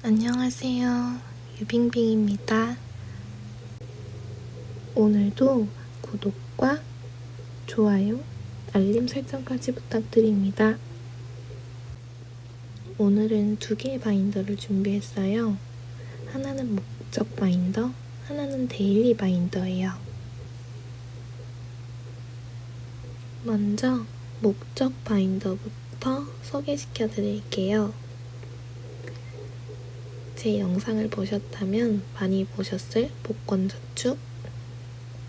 안녕하세요. 유빙빙입니다. 오늘도 구독과 좋아요, 알림 설정까지 부탁드립니다. 오늘은 두 개의 바인더를 준비했어요. 하나는 목적 바인더, 하나는 데일리 바인더예요. 먼저 목적 바인더부터 소개시켜 드릴게요. 제 영상을 보셨다면 많이 보셨을 복권저축,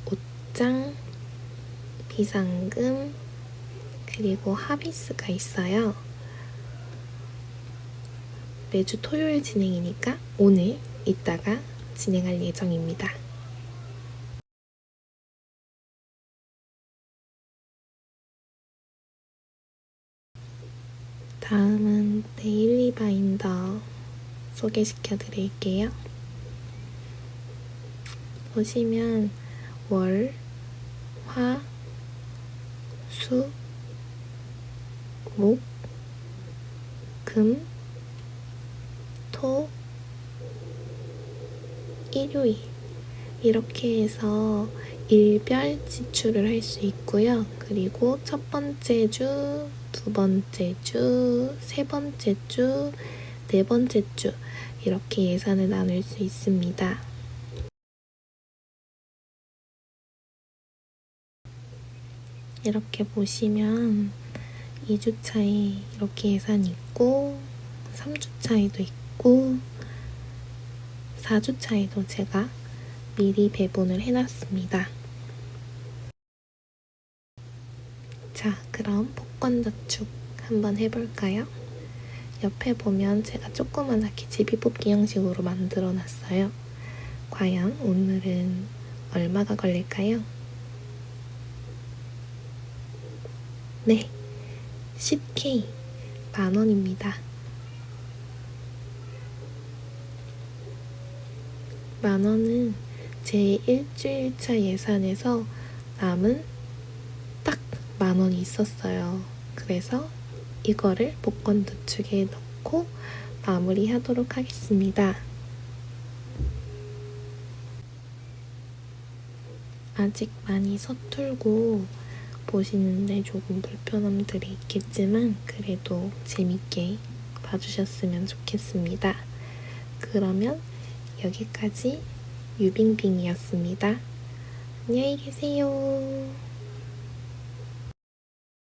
옷장, 비상금, 그리고 하비스가 있어요. 매주 토요일 진행이니까 오늘 이따가 진행할 예정입니다. 다음은 데일리 바인더 소개시켜 드릴게요. 보시면 월, 화, 수, 목, 금, 토, 일요일 이렇게 해서 일별 지출을 할 수 있고요. 그리고 첫 번째 주, 두 번째 주, 세 번째 주, 네 번째 주 이렇게 예산을 나눌 수 있습니다. 이렇게 보시면 2주 차에 이렇게 예산이 있고 3주 차에도 있고 4주 차에도 제가 미리 배분을 해놨습니다. 자, 그럼 복권 저축 한번 해볼까요? 옆에 보면 제가 조그만하게 제비뽑기 형식으로 만들어 놨어요. 과연 오늘은 얼마가 걸릴까요? 네, 10K 만원입니다. 만원은 제 일주일차 예산에서 남은 딱 만원이 있었어요. 그래서 이거를 복권 도축에 넣고 마무리하도록 하겠습니다. 아직 많이 서툴고 보시는데 조금 불편함들이 있겠지만 그래도 재밌게 봐주셨으면 좋겠습니다. 그러면 여기까지 유빙빙이었습니다. 안녕히 계세요.